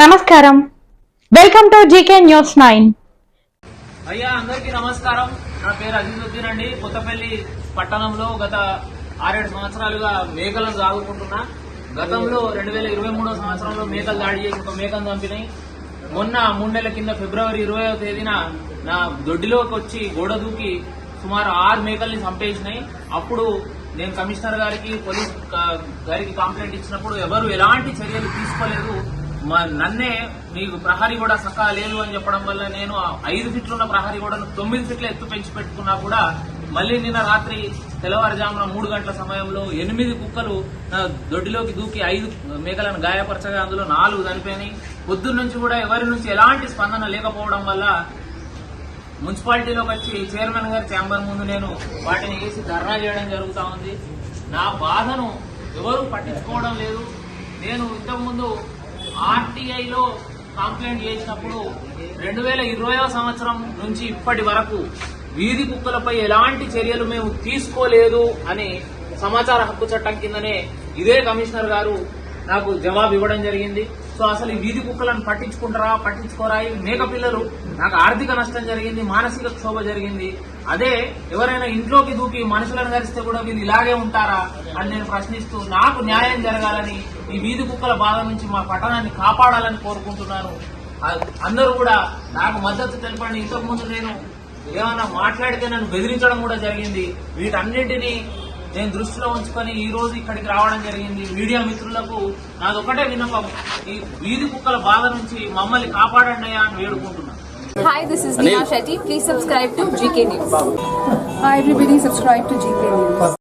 నమస్కారం. Welcome to GK news nine అయ్యా అందరికీ నమస్కారం. నా పేరు అజీజుద్దీన్ అండి కొత్తపల్లి పట్టణంలో గత ఆరేడు సంవత్సరాలుగా మేకలను సాగుకుంటున్నా. గతంలో రెండు వేల ఇరవై మూడో సంవత్సరంలో మేకలు దాడి చేసి ఒక మేకను చంపినాయి. మొన్న మూడేళ్ళ కింద ఫిబ్రవరి ఇరవై తేదీన నా దొడ్డిలోకి వచ్చి గోడ దూకి సుమారు ఆరు మేకల్ని చంపేసినాయి. అప్పుడు నేను కమిషనర్ గారికి పోలీస్ గారికి కంప్లైంట్ ఇచ్చినప్పుడు ఎవరు ఎలాంటి చర్యలు తీసుకోలేదు. నన్నే మీకు ప్రహరీ కూడా సకా లేదు అని చెప్పడం వల్ల నేను ఆ ఐదు ఫిట్లు ఉన్న ప్రహరీ కూడా తొమ్మిది ఫిట్లు ఎత్తు పెంచి పెట్టుకున్నా కూడా మళ్ళీ నిన్న రాత్రి తెల్లవారుజామున మూడు గంటల సమయంలో ఎనిమిది కుక్కలు దొడ్డిలోకి దూకి ఐదు మేకలను గాయపరచగా అందులో నాలుగు చనిపోయినాయి. పొద్దున్న నుంచి కూడా ఎవరి నుంచి ఎలాంటి స్పందన లేకపోవడం వల్ల మున్సిపాలిటీలోకి వచ్చి చైర్మన్ గారి ఛాంబర్ ముందు నేను వాటిని వేసి ధర్నా చేయడం జరుగుతూ ఉంది. నా బాధను ఎవరు పట్టించుకోవడం లేదు. నేను ఇంతకుముందు ఆర్టీఐలో కంప్లైంట్ చేసినప్పుడు రెండు వేల ఇరవయో సంవత్సరం నుంచి ఇప్పటి వరకు వీధి కుక్కలపై ఎలాంటి చర్యలు మేము తీసుకోలేదు అని సమాచార హక్కు చట్టం కిందనే ఇదే కమిషనర్ గారు నాకు జవాబు ఇవ్వడం జరిగింది. సో అసలు ఈ వీధి కుక్కలను పట్టించుకుంటారా పట్టించుకోరా? ఇవి మేక పిల్లలు నాకు ఆర్థిక నష్టం జరిగింది మానసిక క్షోభ జరిగింది. అదే ఎవరైనా ఇంట్లోకి దూకి మనుషులను కలిస్తే కూడా వీళ్ళు ఇలాగే ఉంటారా అని నేను ప్రశ్నిస్తూ నాకు న్యాయం జరగాలని ఈ వీధి కుక్కల బాధ నుంచి మా పట్టణాన్ని కాపాడాలని కోరుకుంటున్నాను. అందరూ కూడా నాకు మద్దతు తెలపండి. ఇంతకు ముందు నేను ఏమైనా మాట్లాడితే నన్ను బెదిరించడం కూడా జరిగింది. వీటన్నింటినీ నేను దృష్టిలో ఉంచుకొని ఈ రోజు ఇక్కడికి రావడం జరిగింది మీడియా మిత్రులకు నాది ఒకటే విన్నపం ఈ వీధి కుక్కల బాధ నుంచి మమ్మల్ని కాపాడండి అని వేడుకుంటున్నాను Hi, this is Neha Shetty. Please subscribe to GK News. Hi everybody, subscribe to GK News.